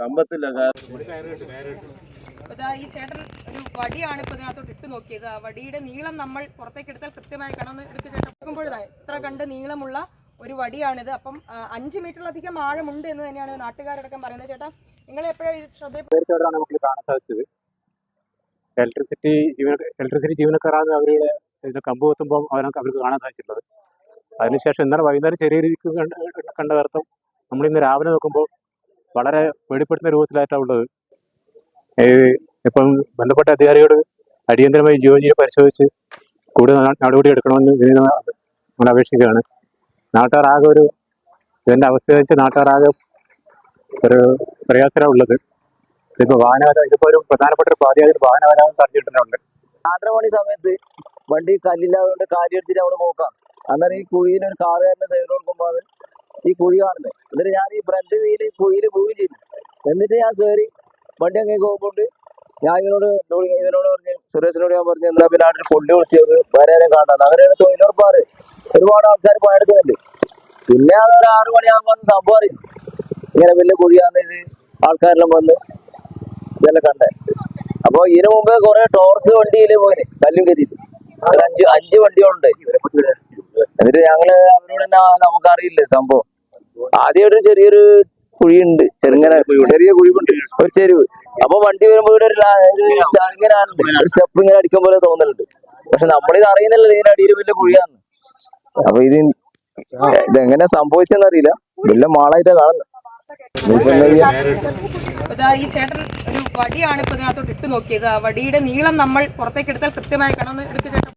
കമ്പത്തില്ല അപ്പൊ ദാ ഈ ചേട്ടൻ ഒരു വടിയാണ് ഇപ്പൊ ഇതിനകത്തോട്ട് ഇട്ട് നോക്കിയത്. ആ വടിയുടെ നീളം നമ്മൾ പുറത്തേക്ക് എടുത്താൽ കൃത്യമായി കാണാൻ എടുത്ത് ചേട്ടൻ നോക്കുമ്പോഴതാ ഇത്ര കണ്ട് നീളമുള്ള ഒരു വടിയാണിത്. അപ്പം അഞ്ച് മീറ്ററിലധികം ആഴമുണ്ട് എന്ന് തന്നെയാണ് നാട്ടുകാരടക്കം പറയുന്നത്. ചേട്ടാ നിങ്ങൾ എപ്പോഴാണ് ഇത് കാണാൻ സാധിച്ചത്. ഇലക്ട്രിസിറ്റി ജീവന ഇലക്ട്രിസിറ്റി ജീവനക്കാരാണ് അവരുടെ ഇതിന് കമ്പ് കുത്തുമ്പോൾ അവർക്ക് അവർക്ക് കാണാൻ സാധിച്ചിട്ടുള്ളത്. അതിനുശേഷം ഇന്നലെ വൈകുന്നേരം ചെറിയ രീതിക്ക് കണ്ട അർത്ഥം നമ്മൾ ഇന്ന് രാവിലെ നോക്കുമ്പോൾ വളരെ പേടിപ്പെടുത്തുന്ന രൂപത്തിലായിട്ടാണ് ഉള്ളത്. ഇപ്പം ബന്ധപ്പെട്ട അധികാരിയോട് അടിയന്തരമായി ജിയോജിയെ പരിശോധിച്ച് കൂടുതൽ നട- നടപടി എടുക്കണമെന്ന് നമ്മൾ അപേക്ഷിക്കുകയാണ്. നാട്ടുകാർ ആകെ ഒരു ഇതിന്റെ അവസ്ഥ വെച്ച് നാട്ടുകാർ ആകെ ഒരു പ്രയാസത്തിലാണ് ഉള്ളത്. ഇതിപ്പോ വാഹനഗത ഇതിപ്പോ ഒരു പ്രധാനപ്പെട്ട ഒരു പാതയായ വാഹനഗതാഗതം തടഞ്ഞിട്ടുണ്ട് മണി സമയത്ത് വണ്ടി കല്ലില്ലാതുകൊണ്ട് കാലിയടിച്ചിട്ട് അവിടെ നോക്കാം അന്നേരം ഈ കുഴിയിൽ ഒരു കാറുകാരന്റെ സൈഡ് കൊടുക്കുമ്പോൾ അത് ഈ കുഴി കാണുന്നത് എന്നിട്ട് ഞാൻ ഈ ഫ്രണ്ട് വീൽ കുഴിയിൽ പോവുകയും എന്നിട്ട് ഞാൻ കയറി വണ്ടി അങ്ങനെ പോകുമ്പോൾ ഞാൻ ഇവനോട് ഇവനോട് പറഞ്ഞു സുരേഷിനോട് ഞാൻ പറഞ്ഞു എന്താ പിന്നെ അവിടെ പൊള്ളി കൊടുത്തിയത് വേറെ കാണാൻ അങ്ങനെയാണ് തൊഴിലുറപ്പാറ് ഒരുപാട് ആൾക്കാർ പണിയെടുക്കുന്നുണ്ട്. പിന്നെ അതൊരു ആറു മണിയാകുമ്പോൾ സംഭവം അറിയും. ഇങ്ങനെ വലിയ കുഴിയാന്ന് ആൾക്കാരെല്ലാം വന്ന് ഇതെല്ലാം കണ്ടേ. അപ്പൊ ഇതിനു മുമ്പേ കുറെ ടോർസ് വണ്ടിയിൽ പോയിന് കല്ലും ഒരു അഞ്ച് അഞ്ച് വണ്ടികളുണ്ട്. എന്നിട്ട് ഞങ്ങൾ അവരോട് തന്നെ നമുക്കറിയില്ലേ സംഭവം? ആദ്യം ഒരു ചെറിയൊരു കുഴിയുണ്ട് ചെറുങ്ങനെ ചെറിയ കുഴിവുണ്ട്. ഒരു ചെരുവ്. അപ്പൊ വണ്ടി വരുമ്പോ ഇവിടെ ഒരു ഇങ്ങനെ ഒരു സ്റ്റെപ്പ് ഇങ്ങനെ അടിക്കാൻ പോലെ തോന്നലുണ്ട്. പക്ഷെ നമ്മളിത് അറിയുന്നില്ല ഇതിന്റെ അടിയിൽ വലിയ കുഴിയാന്ന്. അപ്പൊ ഇത് ഇതെങ്ങനെ സംഭവിച്ചെന്നറിയില്ല. വലിയ മാളായിട്ടാ കാണുന്നത് ദാ ഈ ചേട്ടൻ ഒരു വടിയാണ് ഇപ്പൊ ഇതിനകത്തോട്ട് ഇട്ട് നോക്കിയത്. ആ വടിയുടെ നീളം നമ്മൾ പുറത്തേക്ക് എടുത്താൽ കൃത്യമായി കാണാമെന്ന് എടുത്ത് ചേട്ടൻ